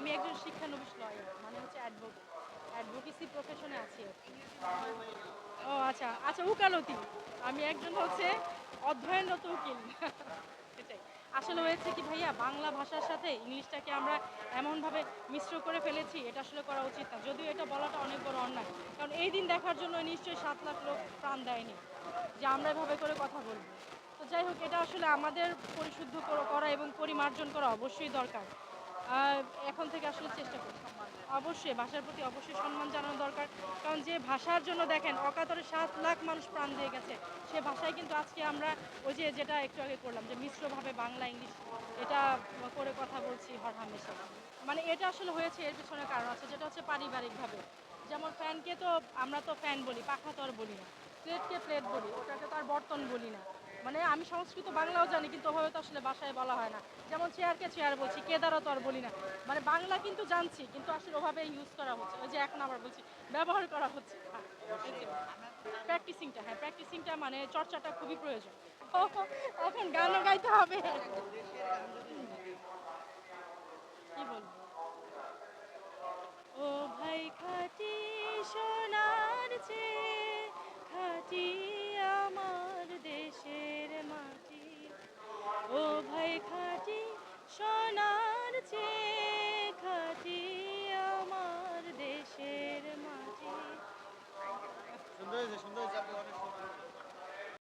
আমি একজন শিক্ষানবিশ লয়ার মানে হচ্ছে অ্যাডভোকেট অ্যাডভোকেসি প্রফেশনে আছি। ও আচ্ছা আচ্ছা উকালতি। আমি একজন হচ্ছে অধ্যয়নরত উকিল। এটাই। আসলে হয়েছে কি ভাইয়া, বাংলা ভাষার সাথে ইংলিশটাকে আমরা এমনভাবে মিশ্র করে ফেলেছি, এটা আসলে করা উচিত না। যদিও এটা বলাটা অনেক বড় অন্যায়, কারণ এই দিন দেখার জন্য নিশ্চয়ই সাত লাখ লোক প্রাণ দেয়নি, যে আমরা এভাবে করে কথা বলব। তো যাই হোক, এটা আসলে আমাদের পরিশুদ্ধ করা এবং পরিমার্জন করা অবশ্যই দরকার। এখন থেকে আসলে চেষ্টা করি অবশ্যই, ভাষার প্রতি অবশ্যই সম্মান জানানো দরকার। কারণ যে ভাষার জন্য দেখেন, অকাতরে সাত লাখ মানুষ প্রাণ দিয়ে গেছে। সে ভাষায় কিন্তু আজকে আমরা ওই যে যেটা একটু আগে করলাম যে মিশ্রভাবে বাংলা, ইংলিশ এটা করে কথা বলছি হর হামেশা মানে এটা আসলে হয়েছে, এর পিছনে কারণ আছে, যেটা হচ্ছে পারিবারিকভাবে। যেমন ফ্যানকে তো আমরা তো ফ্যান বলি পাখা তো আর বলি না। প্লেটকে প্লেট বলি, ওটাকে তো আর বর্তন বলি না। মানে আমি সংস্কৃত বাংলাও জানি, কিন্তু হয়তো আসলে বাসায় বলা হয় না। যেমন চেয়ারকে চেয়ার বলছি, কেদারও তো আর বলি না। মানে বাংলা কিন্তু জানছি, কিন্তু আসলে ওভাবে ইউজ করা হচ্ছে। ওই যে এখন আবার বলছি, ব্যবহার করা হচ্ছে। প্র্যাকটিসিংটা হ্যাঁ প্র্যাকটিসিংটা মানে চর্চাটা খুবই প্রয়োজন। এখন গানও গাইতে হবে। কি বলব? আছে খাটি আমার দেশের মাটি। সুন্দর সুন্দর।